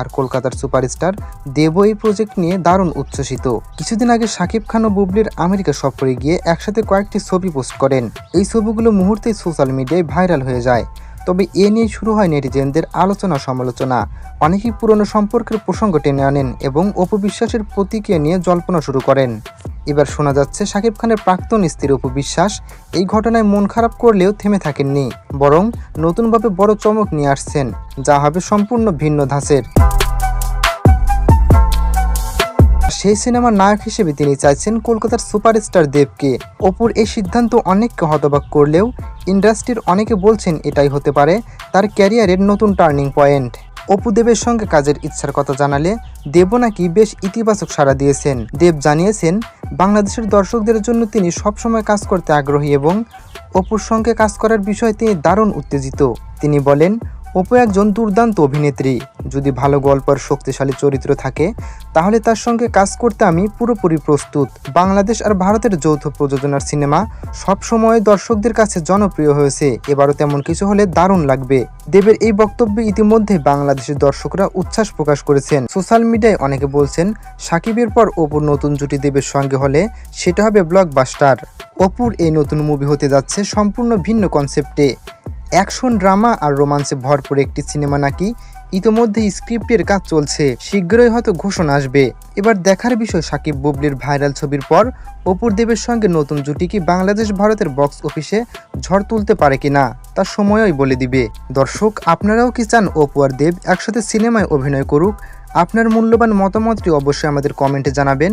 আর কলকাতার সুপারস্টার দেবও এই প্রজেক্ট নিয়ে দারুণ উচ্ছ্বসিত। কিছুদিন আগে শাকিব খান ও বুবলির আমেরিকা সফরে গিয়ে একসাথে কয়েকটি ছবি পোস্ট করেন। এই ছবিগুলো মুহূর্তেই সোশ্যাল মিডিয়ায় ভাইরাল হয়ে যায়। তবে এ নিয়ে শুরু হয় নেটিজেনদের আলোচনা সমালোচনা। অনেকেই পুরনো সম্পর্কের প্রসঙ্গ টেনে আনেন এবং অপবিশ্বাসের প্রতিক্রিয়া নিয়ে জল্পনা শুরু করেন। এবার শোনা যাচ্ছে শাকিব খানের প্রাক্তন স্ত্রী অপবিশ্বাস এই ঘটনায় মন খারাপ করলেও থেমে থাকেননি, বরং নতুনভাবে বড় চমক নিয়ে আসছেন, যা হবে সম্পূর্ণ ভিন্ন ধাঁচের। সেই সিনেমার নায়ক হিসেবে তিনি চাইছেন কলকাতার সুপারস্টার দেবকে। অপুর এই সিদ্ধান্ত অনেককে হতবাক করলেও ইন্ডাস্ট্রির অনেকে বলছেন এটাই হতে পারে, তার ক্যারিয়ারের নতুন টার্নিং পয়েন্ট। অপু দেবের সঙ্গে কাজের ইচ্ছার কথা জানালে দেব নাকি বেশ ইতিবাচক সাড়া দিয়েছেন। দেব জানিয়েছেন, বাংলাদেশের দর্শকদের জন্য তিনি সবসময় কাজ করতে আগ্রহী এবং অপুর সঙ্গে কাজ করার বিষয়ে তিনি দারুণ উত্তেজিত। তিনি বলেন অপু একজন দুর্দান্ত অভিনেত্রী। যদি ভালো গল্প আর শক্তিশালী চরিত্র থাকে, তাহলে তার সঙ্গে কাজ করতে আমি পুরোপুরি প্রস্তুত। বাংলাদেশ আর ভারতের যৌথ প্রযোজনার সিনেমা সবসময় দর্শকদের কাছে জনপ্রিয় হয়েছে। এবারও তেমন কিছু হলে দারুণ লাগবে। দেবের এই বক্তব্যে ইতিমধ্যে বাংলাদেশের দর্শকরা উচ্ছ্বাস প্রকাশ করেছেন। সোশ্যাল মিডিয়ায় অনেকে বলছেন, সাকিবের পর অপুর নতুন জুটি দেবের সঙ্গে হলে সেটা হবে ব্লকবাস্টার অপুর এই নতুন মুভি হতে যাচ্ছে সম্পূর্ণ ভিন্ন কনসেপ্টে অ্যাকশন, ড্রামা আর রোমান্সে ভরপুর একটি সিনেমা নাকি ইতোমধ্যে স্ক্রিপ্টের কাজ চলছে। শীঘ্রই হয়তো ঘোষণা আসবে। এবার দেখার বিষয় সাকিব বুবলির ভাইরাল ছবির পর অপুর দেবের সঙ্গে নতুন জুটি কি বাংলাদেশ ভারতের বক্স অফিসে ঝড় তুলতে পারে কিনা তা সময়ই বলে দিবে। দর্শক, আপনারাও কি চান অপু আর দেব একসাথে সিনেমায় অভিনয় করুক? আপনার মূল্যবান মতামতটি অবশ্যই আমাদের কমেন্টে জানাবেন।